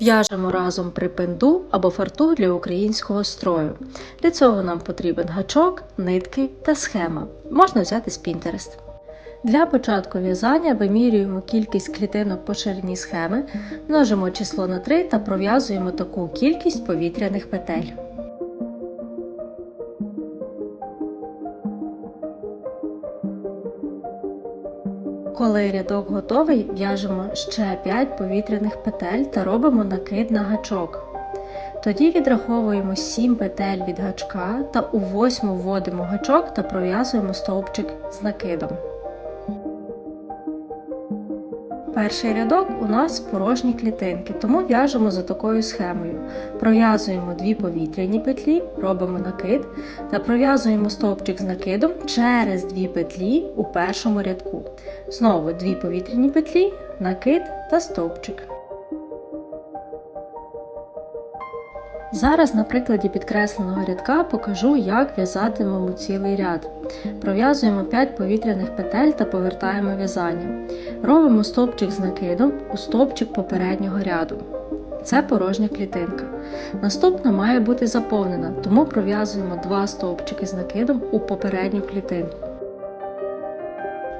В'яжемо разом припинду або фартух для українського строю. Для цього нам потрібен гачок, нитки та схема. Можна взяти з Pinterest. Для початку в'язання вимірюємо кількість клітинок по ширині схеми, множимо число на 3 та пров'язуємо таку кількість повітряних петель. Коли рядок готовий, в'яжемо ще 5 повітряних петель та робимо накид на гачок. Тоді відраховуємо 7 петель від гачка та у восьму вводимо гачок та пров'язуємо стовпчик з накидом. Перший рядок у нас порожні клітинки, тому в'яжемо за такою схемою. Пров'язуємо дві повітряні петлі, робимо накид та пров'язуємо стовпчик з накидом через дві петлі у першому рядку. Знову дві повітряні петлі, накид та стовпчик. Зараз на прикладі підкресленого рядка покажу, як в'язатимемо цілий ряд. Пров'язуємо 5 повітряних петель та повертаємо в'язання. Робимо стовпчик з накидом у стовпчик попереднього ряду. Це порожня клітинка. Наступна має бути заповнена, тому пров'язуємо 2 стовпчики з накидом у попередню клітинку.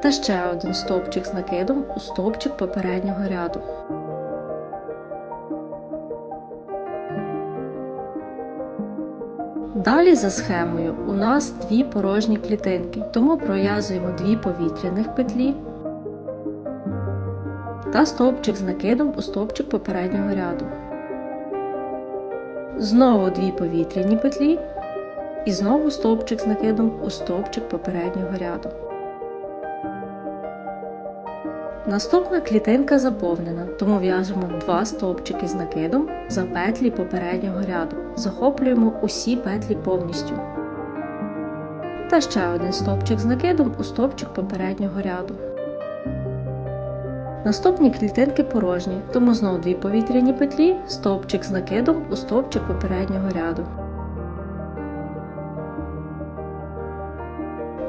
Та ще один стовпчик з накидом у стовпчик попереднього ряду. Далі за схемою у нас дві порожні клітинки, тому пров'язуємо дві повітряних петлі та стовпчик з накидом у стовпчик попереднього ряду. Знову дві повітряні петлі і знову стовпчик з накидом у стовпчик попереднього ряду. Наступна клітинка заповнена, тому в'яжемо два стовпчики з накидом за петлі попереднього ряду. Захоплюємо усі петлі повністю. Та ще один стовпчик з накидом у стовпчик попереднього ряду. Наступні клітинки порожні, тому знову дві повітряні петлі, стовпчик з накидом у стовпчик попереднього ряду.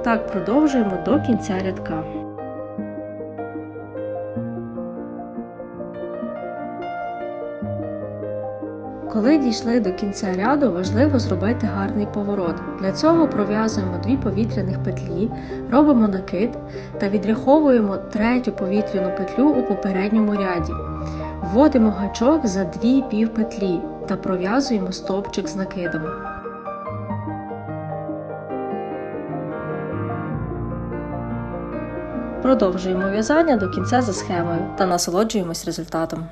Так продовжуємо до кінця рядка. Коли дійшли до кінця ряду, важливо зробити гарний поворот. Для цього пров'язуємо дві повітряних петлі, робимо накид та відраховуємо третю повітряну петлю у попередньому ряді. Вводимо гачок за дві півпетлі та пров'язуємо стовпчик з накидом. Продовжуємо в'язання до кінця за схемою та насолоджуємось результатом.